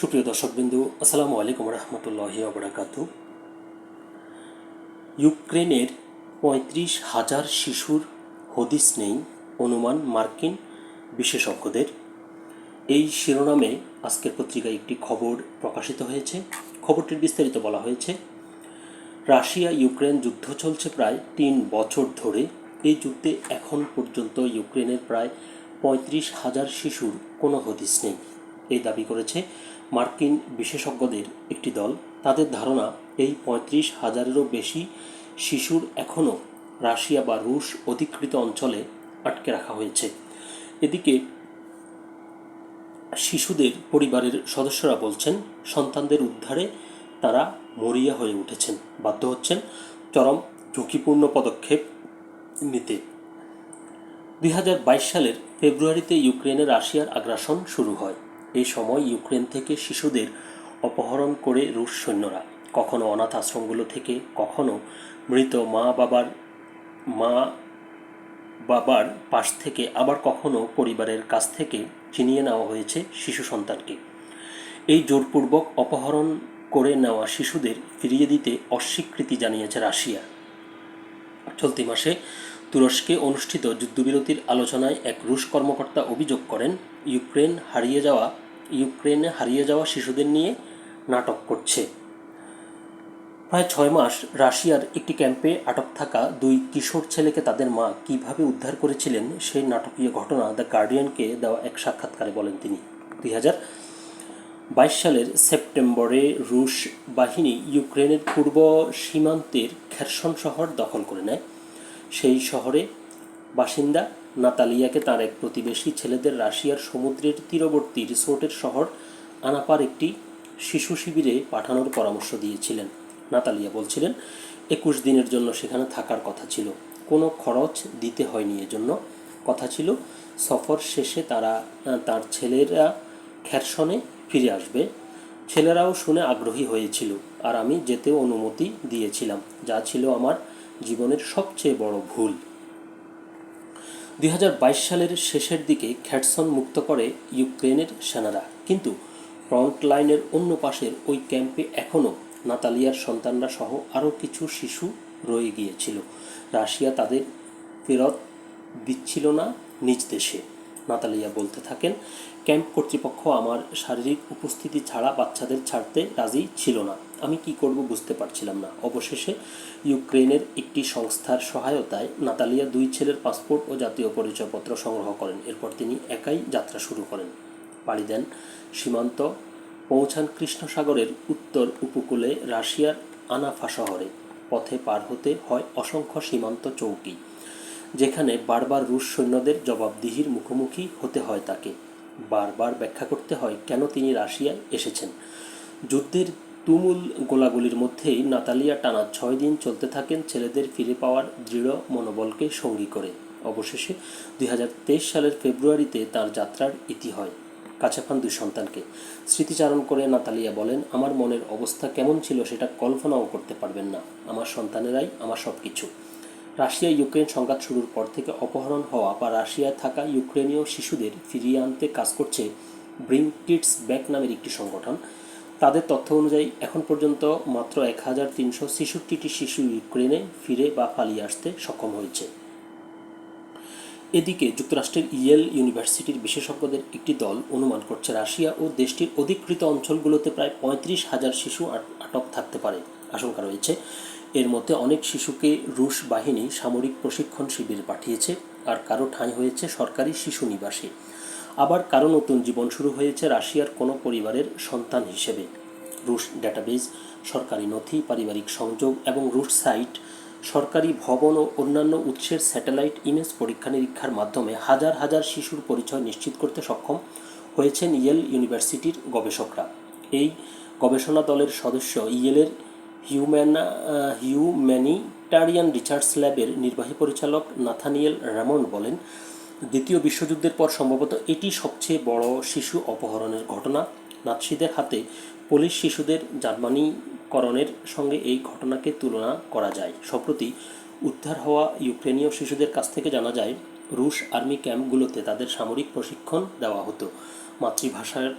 সুপ্রিয় দর্শকবিন্দু, আসসালামু আলাইকুম রহমতুল্লাহি আবরাকাত ইউক্রেনের পঁয়ত্রিশ হাজার শিশুর হদিস নেই, অনুমান মার্কিন বিশেষজ্ঞদের। এই শিরোনামে আজকের পত্রিকায় একটি খবর প্রকাশিত হয়েছে। খবরটির বিস্তারিত বলা হয়েছে, রাশিয়া ইউক্রেন যুদ্ধ চলছে প্রায় তিন বছর ধরে। এই যুদ্ধে এখন পর্যন্ত ইউক্রেনের প্রায় পঁয়ত্রিশ হাজার শিশুর কোনো হদিস নেই। এই দাবি করেছে মার্কিন বিশেষজ্ঞদের একটি দল। তাদের ধারণা, এই পঁয়ত্রিশ হাজারেরও বেশি শিশুর এখনও রাশিয়া বা রুশ অধিকৃত অঞ্চলে আটকে রাখা হয়েছে। এদিকে শিশুদের পরিবারের সদস্যরা বলছেন, সন্তানদের উদ্ধারে তারা মরিয়া হয়ে উঠেছেন, বাধ্য হচ্ছেন চরম ঝুঁকিপূর্ণ পদক্ষেপ নিতে। দুই হাজার বাইশ সালের ফেব্রুয়ারিতে ইউক্রেনে রাশিয়ার আগ্রাসন শুরু হয়। এই সময় ইউক্রেন থেকে শিশুদের অপহরণ করে রুশ সৈন্যরা। কখনো অনাথ আশ্রমগুলো থেকে, কখনো মৃত মা বাবার মা বাবার পাশ থেকে, আবার কখনো পরিবারের কাছ থেকে চিনিয়ে নেওয়া হয়েছে শিশু সন্তানকে। এই জোরপূর্বক অপহরণ করে নেওয়া শিশুদের ফিরিয়ে দিতে অস্বীকৃতি জানিয়েছে রাশিয়া। চলতি মাসে তুরস্কে অনুষ্ঠিত যুদ্ধবিরতির আলোচনায় এক রুশ কর্মকর্তা অভিযোগ করেন, ইউক্রেন হারিয়ে যাওয়া ইউক্রেনে হারিয়ে যাওয়া শিশুদের নিয়ে নাটক করছে। প্রায় ছয় মাস রাশিয়ার একটি ক্যাম্পে আটক থাকা দুই কিশোর ছেলেকে তাদের মা কীভাবে উদ্ধার করেছিলেন সেই নাটকীয় ঘটনা দ্য গার্ডিয়ানকে দেওয়া এক সাক্ষাৎকারে বলেন তিনি। দুই হাজার বাইশ সালের সেপ্টেম্বরে রুশ বাহিনী ইউক্রেনের পূর্ব সীমান্তের খেরসন শহর দখল করে নেয়। সেই শহরে বাসিন্দা নাতালিয়াকে তার এক প্রতিবেশী ছেলেদের রাশিয়ার সমুদ্রের তীরবর্তী রিসোর্টের শহর আনাপার একটি শিশু শিবিরে পাঠানোর পরামর্শ দিয়েছিলেন। নাতালিয়া বলছিলেন, একুশ দিনের জন্য সেখানে থাকার কথা ছিল। কোনো খরচ দিতে হয়নি এজন্য। কথা ছিল, সফর শেষে তারা, তার ছেলেরা খ্যারসনে ফিরে আসবে। ছেলেরাও শুনে আগ্রহী হয়েছিল, আর আমি যেতেও অনুমতি দিয়েছিলাম। যা ছিল আমার জীবনের সবচেয়ে বড় ভুল। দুই হাজার বাইশ সালের শেষের দিকে খ্যাটসন মুক্ত করে ইউক্রেনের সেনারা। কিন্তু ফ্রন্ট লাইনের অন্য পাশের ওই ক্যাম্পে এখনও নাতালিয়ার সন্তানরা সহ আরও কিছু শিশু রয়ে গিয়েছিল। রাশিয়া তাদের ফেরত দিচ্ছিল না নিজ দেশে। নাতালিয়া বলতে থাকেন, ক্যাম্প কর্তৃপক্ষ আমার শারীরিক উপস্থিতি ছাড়া বাচ্চাদের ছাড়তে রাজি ছিল না। আমি কি করব বুঝতে পারছিলাম না। অবশেষে ইউক্রেনের একটি সংস্থার সহায়তায় নাতালিয়া দুই ছেলের পাসপোর্ট ও জাতীয় পরিচয়পত্র সংগ্রহ করেন। এরপর তিনি একাই যাত্রা শুরু করেন। পাড়ি দেন সীমান্ত, পৌঁছান কৃষ্ণসাগরের উত্তর উপকূলে রাশিয়ার আনাফা শহরে। পথে পার হতে হয় অসংখ্য সীমান্ত চৌকি, যেখানে বারবার রুশ সৈন্যদের জবাবদিহির মুখোমুখি হতে হয় তাকে। বারবার ব্যাখ্যা করতে হয় কেন তিনি রাশিয়ায় এসেছেন। যুদ্ধের তুমুল গোলাগুলির মধ্যেই নাতালিয়া টানা ছয় দিন চলতে থাকেন ছেলেদের ফিরে পাওয়ার দৃঢ় মনোবলকে সঙ্গী করে। অবশেষে দুই হাজার তেইশ সালের ফেব্রুয়ারিতে তার যাত্রার ইতি হয়। কাছে পান দুই সন্তানকে। স্মৃতিচারণ করে নাতালিয়া বলেন, আমার মনের অবস্থা কেমন ছিল সেটা কল্পনাও করতে পারবেন না। আমার সন্তানেরাই আমার সব কিছু রাশিয়া ইউক্রেন সংঘাত শুরুর পর থেকে অপহরণ হওয়া বা রাশিয়ায় থাকা ইউক্রেনীয় শিশুদের ফিরিয়ে আনতে কাজ করছে ব্রিং কিডস ব্যাক নামের একটি সংগঠন। তাদের তথ্য অনুযায়ী, এখন পর্যন্ত মাত্র এক হাজার তিনশো ছেষট্টিটি শিশু ইউক্রেনে ফিরে বা পালিয়ে আসতে সক্ষম হয়েছে। এদিকে, যুক্তরাষ্ট্রের ইয়েল ইউনিভার্সিটির বিশেষজ্ঞদের একটি দল অনুমান করছে, রাশিয়া ও দেশটির অধিকৃত অঞ্চলগুলোতে প্রায় পঁয়ত্রিশ হাজার শিশু আটক থাকতে পারে আশঙ্কা রয়েছে। এর মধ্যে অনেক শিশুকে রুশ বাহিনী সামরিক প্রশিক্ষণ শিবিরে পাঠিয়েছে আর কারও ঠাঁই হয়েছে সরকারি শিশু নিবাসে। আবার কারও নতুন জীবন শুরু হয়েছে রাশিয়ার কোনো পরিবারের সন্তান হিসেবে। রুশ ডেটাবেজ সরকারি নথি, পারিবারিক সংযোগ এবং রুশ সাইট সরকারি ভবন ও অন্যান্য উৎসের স্যাটেলাইট ইমেজ পরীক্ষা নিরীক্ষার মাধ্যমে হাজার হাজার শিশুর পরিচয় নিশ্চিত করতে সক্ষম হয়েছেন ইয়েল ইউনিভার্সিটির গবেষকরা। এই গবেষণা দলের সদস্য ইয়েলের হিউম্যান হিউম্যানিটারিয়ান রিসার্চ ল্যাবের নির্বাহী পরিচালক নাথানিয়েল র্যামন্ড বলেন দ্বিতীয় বিশ্বযুদ্ধের পর সম্ভবত এটি সবচেয়ে বড় শিশু অপহরণের ঘটনা। নাৎসিদের হাতে পুলিশ শিশুদের জার্মানিকরণের সঙ্গে এই ঘটনাকে তুলনা করা যায়। সম্প্রতি উদ্ধার হওয়া ইউক্রেনীয় শিশুদের কাছ থেকে জানা যায়, রুশ আর্মি ক্যাম্পগুলোতে তাদের সামরিক প্রশিক্ষণ দেওয়া হতো। মাতৃভাষার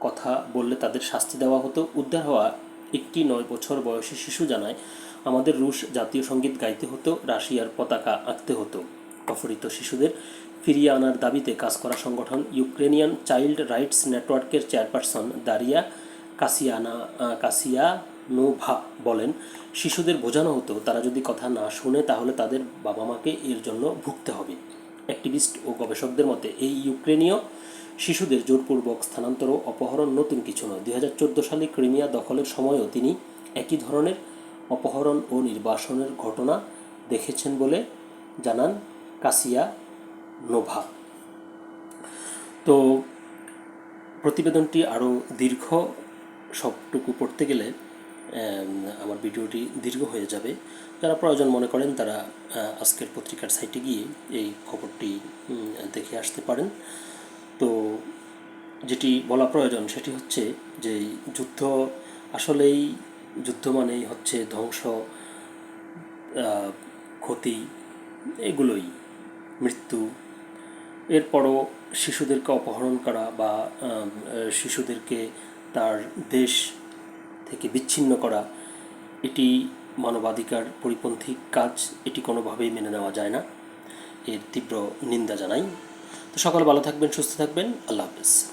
কথা বললে তাদের শাস্তি দেওয়া হতো। উদ্ধার হওয়া একটি নয় বছর বয়সী শিশু জানায়, আমাদের রুশ জাতীয় সংগীত গাইতে হতো, রাশিয়ার পতাকা আঁকতে হতো। অপহৃত শিশুদের ফিরিয়ে আনার দাবিতে কাজ করা সংগঠন ইউক্রেনিয়ান চাইল্ড রাইটস নেটওয়ার্কের চেয়ারপারসন দারিয়া কাসিয়ানা আহ, কাসিয়ানোভা বলেন শিশুদের বোঝানো হতো তারা যদি কথা না শুনে তাহলে তাদের বাবা মাকে এর জন্য ভুগতে হবে। অ্যাক্টিভিস্ট ও গবেষকদের মতে এই ইউক্রেনীয় শিশুদের জোরপূর্বক স্থানান্তর ও অপহরণ নতুন কিছু নয়। দুই সালে ক্রিমিয়া দখলের সময়ও তিনি একই ধরনের অপহরণ ও নির্বাসনের ঘটনা দেখেছেন বলে জানান কাসিয়া নোভা তো প্রতিবেদনটি আরও দীর্ঘ সবটুকু পড়তে গেলে আমার ভিডিওটি দীর্ঘ হয়ে যাবে। যারা প্রয়োজন মনে করেন, তারা আজকের পত্রিকার সাইটে গিয়ে এই খবরটি দেখে আসতে পারেন। তো যেটি বলা প্রয়োজন, সেটি হচ্ছে যে যুদ্ধ আসলেই, যুদ্ধ মানেই হচ্ছে ধ্বংস ক্ষতি, এগুলোই। মৃত্যু এরপরও শিশুদেরকে অপহরণ করা বা শিশুদেরকে তার দেশ থেকে বিচ্ছিন্ন করা, এটি মানবাধিকার পরিপন্থী কাজ, এটি কোনোভাবেই মেনে নেওয়া যায় না। এর তীব্র নিন্দা জানাই। তো সকাল ভালো থাকবেন, সুস্থ থাকবেন। আল্লাহ হাফেজ।